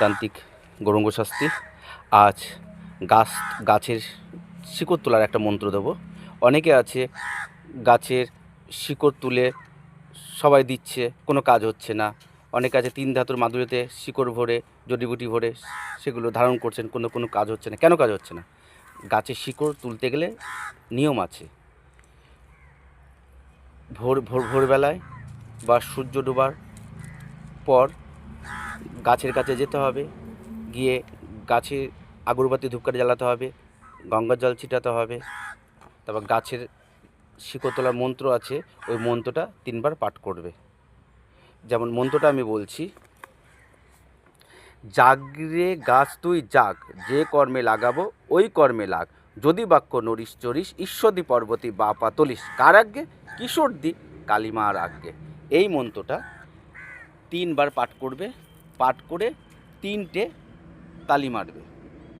তান্ত্রিক গৌরঙ্গ শাস্তি আজ গাছ, গাছের শিকড় তোলার একটা মন্ত্র দেবো। অনেকে আছে গাছের শিকড় তুলে সবাই দিচ্ছে, কোনো কাজ হচ্ছে না। অনেকে আছে তিন ধাতুর মাদুরিতে শিকড় ভরে, জড়িবুটি ভরে সেগুলো ধারণ করছেন, কোনো কোনো কাজ হচ্ছে না। কেন কাজ হচ্ছে না? গাছের শিকড় তুলতে গেলে নিয়ম আছে। ভোর ভোর, ভোরবেলায় বা সূর্য ডোবার পর গাছের কাছে যেতে হবে, গিয়ে গাছে আগরবাতি ধূপকাঠি জ্বালাতে হবে, গঙ্গার জল ছিটাতে হবে, তারপর গাছের শিকড় তোলার মন্ত্র আছে, ওই মন্ত্রটা তিনবার পাঠ করবে। যেমন মন্ত্রটা আমি বলছি, জাগরে গাছ তুই জাগ, যে কর্মে লাগাবো ওই কর্মে লাগ, যদি বাক্য নরিস চরিস ঈশ্বরদি পর্বতী বা পাতলিস কার আজ্ঞে? কিশোরদি কালিমার আজ্ঞে। এই মন্ত্রটা তিনবার পাঠ করবে পাঠ করে তিনটে তালি মারবে।